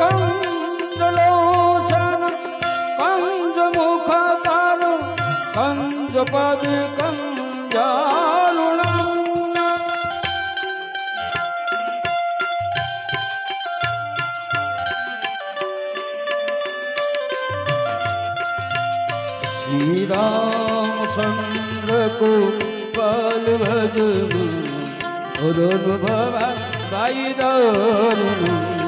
कञ्जलोचन कञ्जमुख कालो कञ्जपद कञ्जारुणम् श्रीरामचन्द्र को पल भज गुरु भवन भाई दारुण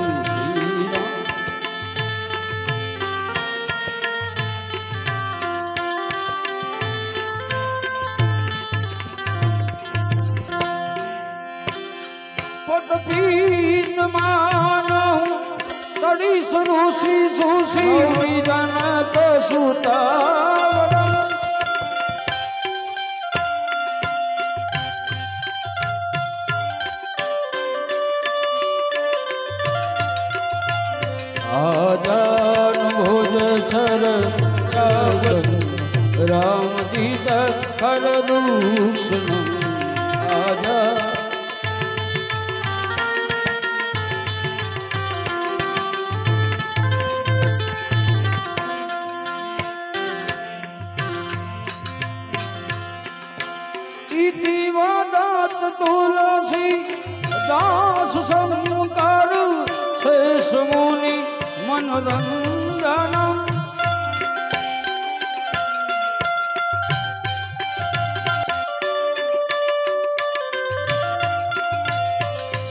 પટપીત માનહું તડી સુરુસી સુસી મીરન કસુતાવરમ આજાન ભોજ સર રામજી રામજીત કર ઇતિ વદત તુલસી દાસ સંકાર શેષ મુનિ મનરંજનમ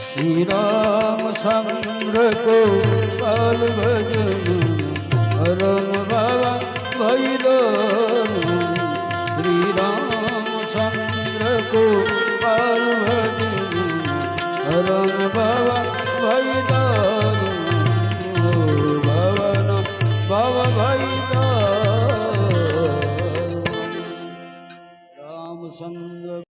શ્રી રામચંદ્ર કો પલ ભજન હરણ બાબા ભૈરવ શ્રી રામચંદ્ર પલ ભજન હરણ બાબા ભૈરવ ભવન ભવ ભૈરવ રામચંદ્ર